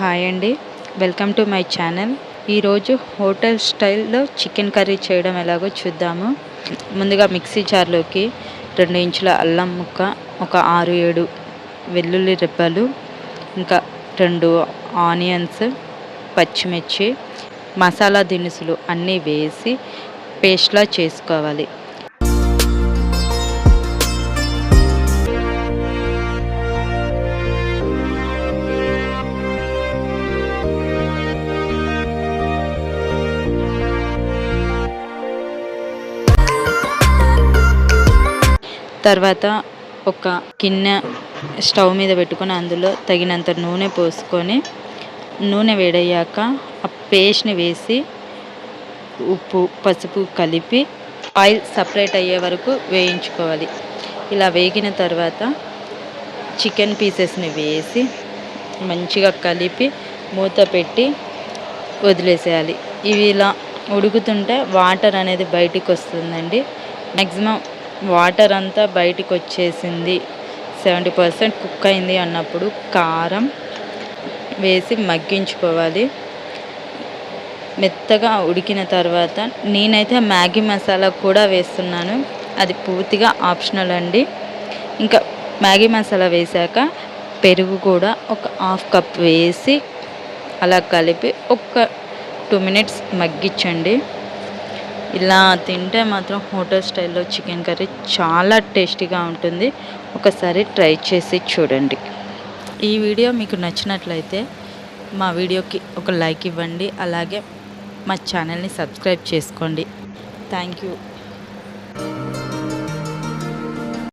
Hi అండి. Welcome to my channel. ఈరోజు hotel స్టైల్లో చికెన్ కర్రీ చేయడం ఎలాగో చూద్దాము. ముందుగా మిక్సీ జార్లోకి రెండు ఇంచుల అల్లం ముక్క ఒక ఆరు ఏడు వెల్లుల్లి రెబ్బలు ఇంకా రెండు ఆనియన్స్ పచ్చిమిర్చి మసాలా దినుసులు అన్నీ వేసి పేస్ట్లా చేసుకోవాలి. తర్వాత ఒక గిన్నె స్టవ్ మీద పెట్టుకొని అందులో తగినంత నూనె పోసుకొని నూనె వేడయ్యాక ఆ పేస్ట్ని వేసి ఉప్పు పసుపు కలిపి ఆయిల్ సపరేట్ అయ్యే వరకు వేయించుకోవాలి. ఇలా వేగిన తర్వాత చికెన్ పీసెస్ని వేసి మంచిగా కలిపి మూత పెట్టి వదిలేసేయాలి. ఇవి ఇలా ఉడుకుతుంటే వాటర్ అనేది బయటికి వస్తుందండి. మ్యాక్సిమం వాటర్ అంతా బయటికి వచ్చేసింది సెవెంటీ పర్సెంట్ కుక్ అయింది అన్నప్పుడు కారం వేసి మగ్గించుకోవాలి. మెత్తగా ఉడికిన తర్వాత నేనైతే మ్యాగీ మసాలా కూడా వేస్తున్నాను. అది పూర్తిగా ఆప్షనల్ అండి. ఇంకా మ్యాగీ మసాలా వేశాక పెరుగు కూడా ఒక హాఫ్ కప్ వేసి అలా కలిపి ఒక టూ మినిట్స్ మగ్గించండి. ఇలా తింటే మాత్రం హోటల్ స్టైల్లో చికెన్ కర్రీ చాలా టేస్టీగా ఉంటుంది. ఒకసారి ట్రై చేసి చూడండి. ఈ వీడియో మీకు నచ్చినట్లయితే మా వీడియోకి ఒక లైక్ ఇవ్వండి. అలాగే మా ఛానల్ని సబ్స్క్రైబ్ చేసుకోండి. Thank you.